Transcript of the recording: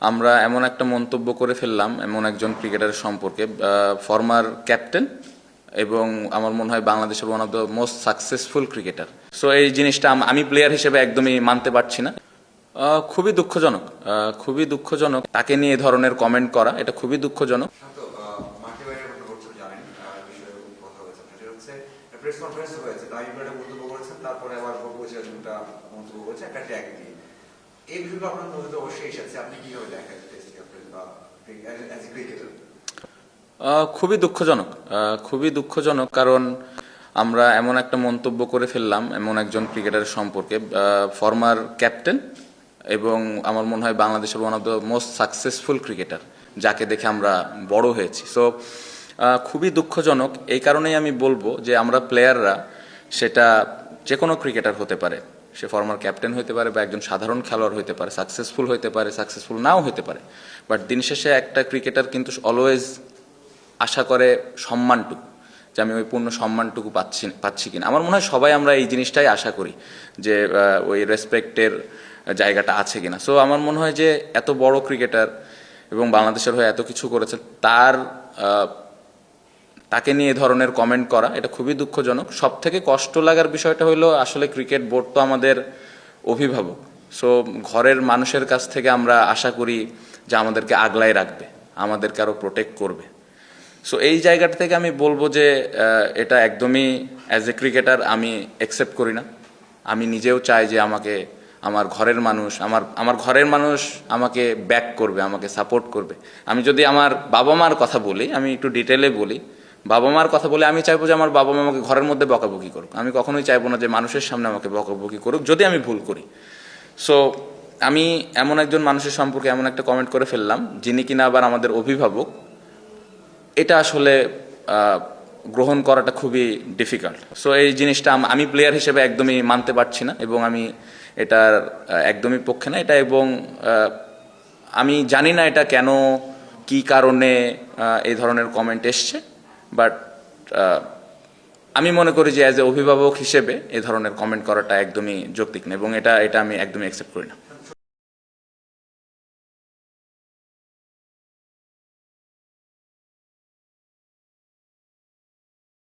আমরা এমন একটা মন্তব্য করে ফেললাম, এমন একজন ক্রিকেটারের সম্পর্কে। ফর্মার ক্যাপ্টেন এবং আমার মনে হয় বাংলাদেশের one of the most successful cricketer so এই জিনিসটা আমি প্লেয়ার হিসেবে একদমই মানতে পারছি না। খুবই দুঃখজনক। খুবই দুঃখজনক। তাকে নিয়ে এ ধরনের কমেন্ট করা, এটা খুবই দুঃখজনক। প্রেস কনফারেন্স হয়েছে তারপরে আবার একটা ট্যাগ দিয়ে। এই আপনার অবশ্যই এসেছে। আপনি কীভাবে দেখেন খুবই দুঃখজনক। খুবই দুঃখজনক কারণ আমরা এমন একটা মন্তব্য করে ফেললাম এমন একজন ক্রিকেটারের সম্পর্কে। ফর্মার ক্যাপ্টেন এবং আমার মনে হয় বাংলাদেশের one of the most successful cricketer যাকে দেখে আমরা বড় হয়েছি। সো খুবই দুঃখজনক। এই কারণেই আমি বলব যে আমরা প্লেয়াররা সেটা যে কোনো ক্রিকেটার হতে পারে। সে ফর্মার ক্যাপ্টেন হতে পারে বা একজন সাধারণ খেলোয়াড় হতে পারে সাকসেসফুল হতে পারে সাকসেসফুল নাও হতে পারে। বাট দিন শেষে একটা ক্রিকেটার কিন্তু অলওয়েজ আশা করে সম্মানটুকু, যে আমি ওই পূর্ণ সম্মানটুকু পাচ্ছি পাচ্ছি কিনা। আমার মনে হয় সবাই আমরা এই জিনিসটাই আশা করি, যে ওই রেসপেক্টের জায়গাটা আছে কিনা। সো আমার মনে হয় যে এত বড় ক্রিকেটার এবং বাংলাদেশের হয়ে এত কিছু করেছে তার তাকে নিয়ে এ ধরনের কমেন্ট করা, এটা খুবই দুঃখজনক। সব থেকে কষ্ট লাগার বিষয়টা হলো আসলে ক্রিকেট বোর্ড তো আমাদের অভিভাবক। সো ঘরের মানুষের কাছ থেকে আমরা আশা করি যে আমাদেরকে আগলায় রাখবে, আমাদেরকে আরও প্রোটেক্ট করবে। সো এই জায়গাটা থেকে আমি বলব যে এটা একদমই অ্যাজ এ ক্রিকেটার আমি অ্যাকসেপ্ট করি না। আমি নিজেও চাই যে আমাকে, আমার ঘরের মানুষ, আমার আমার ঘরের মানুষ আমাকে ব্যাক করবে, আমাকে সাপোর্ট করবে। আমি যদি আমার বাবা মার কথা বলি, আমি একটু ডিটেলে বলি বাবা মার কথা বলে আমি চাইব যে আমার বাবা মা আমাকে ঘরের মধ্যে বকাবকি করুক। আমি কখনোই চাইব না যে মানুষের সামনে আমাকে বকাবকি করুক, যদি আমি ভুল করি। সো আমি এমন একজন মানুষের সম্পর্কে এমন একটা কমেন্ট করে ফেললাম, যিনি কিনা আবার আমাদের অভিভাবক। এটা আসলে গ্রহণ করাটা খুবই ডিফিকাল্ট সো এই জিনিসটা আমি প্লেয়ার হিসেবে একদমই মানতে পারছি না, এবং আমি এটার একদমই পক্ষে না। এটা এবং আমি জানি না এটা কেন, কি কারণে এই ধরনের কমেন্ট এসছে। বাট আমি মনে করি যে অ্যাজ এ অভিভাবক হিসেবে এ ধরনের কমেন্ট করাটা একদমই যৌক্তিক না এবং এটা এটা আমি একদমই অ্যাকসেপ্ট করি না।